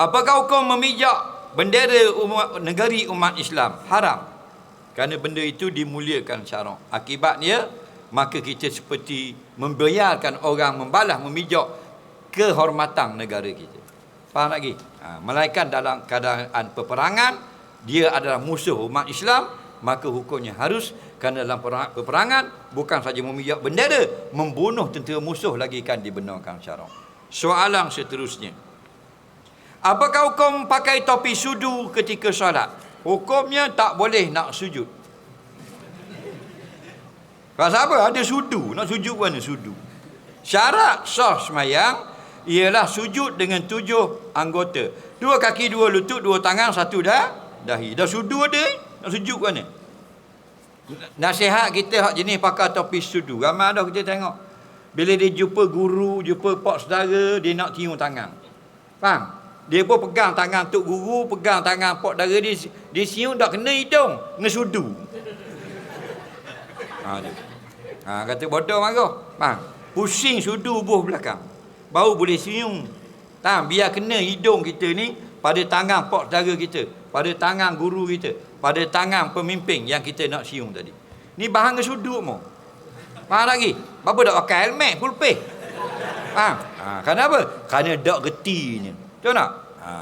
Apakah hukum memijak bendera umat, negeri umat Islam? Haram. Kerana benda itu dimuliakan syarak. Akibatnya, maka kita seperti membiarkan orang membalas, memijak kehormatan negara kita. Faham lagi? Ha, melainkan dalam keadaan peperangan, dia adalah musuh umat Islam, maka hukumnya harus kerana dalam peperangan bukan saja memijak bendera, membunuh tentera musuh lagi kan dibenarkan syarak. Soalan seterusnya. Apakah hukum pakai topi sudu ketika solat? Hukumnya tak boleh nak sujud. Pasal apa? Ada sudu. Nak sujud mana sudu? Syarat sah semayang ialah sujud dengan tujuh anggota. Dua kaki, dua lutut, dua tangan, satu dah dahi. Dah sudu ada, nak sujud mana? Nasihat kita hak jenis pakai topi sudu. Ramai dah kita tengok. Bila dia jumpa guru, jumpa pak saudara, dia nak tiung tangan. Faham? Dia pun pegang tangan tok guru, pegang tangan pok dara dia, dia siung tak kena hidung, ngesudu. Ha, dia. ha kata bodoh marah. Faham? Pusing sudu buah belakang. Baru boleh siung. Faham? Biar kena hidung kita ni pada tangan pok saudara kita, pada tangan guru kita, pada tangan pemimpin yang kita nak siung tadi. Ni bahan ngesudu mo. Faham lagi? Bapa tak pakai helmet pulpeh. Faham? Ha, kenapa? Kerana dak getinya. Betul tak? Ha.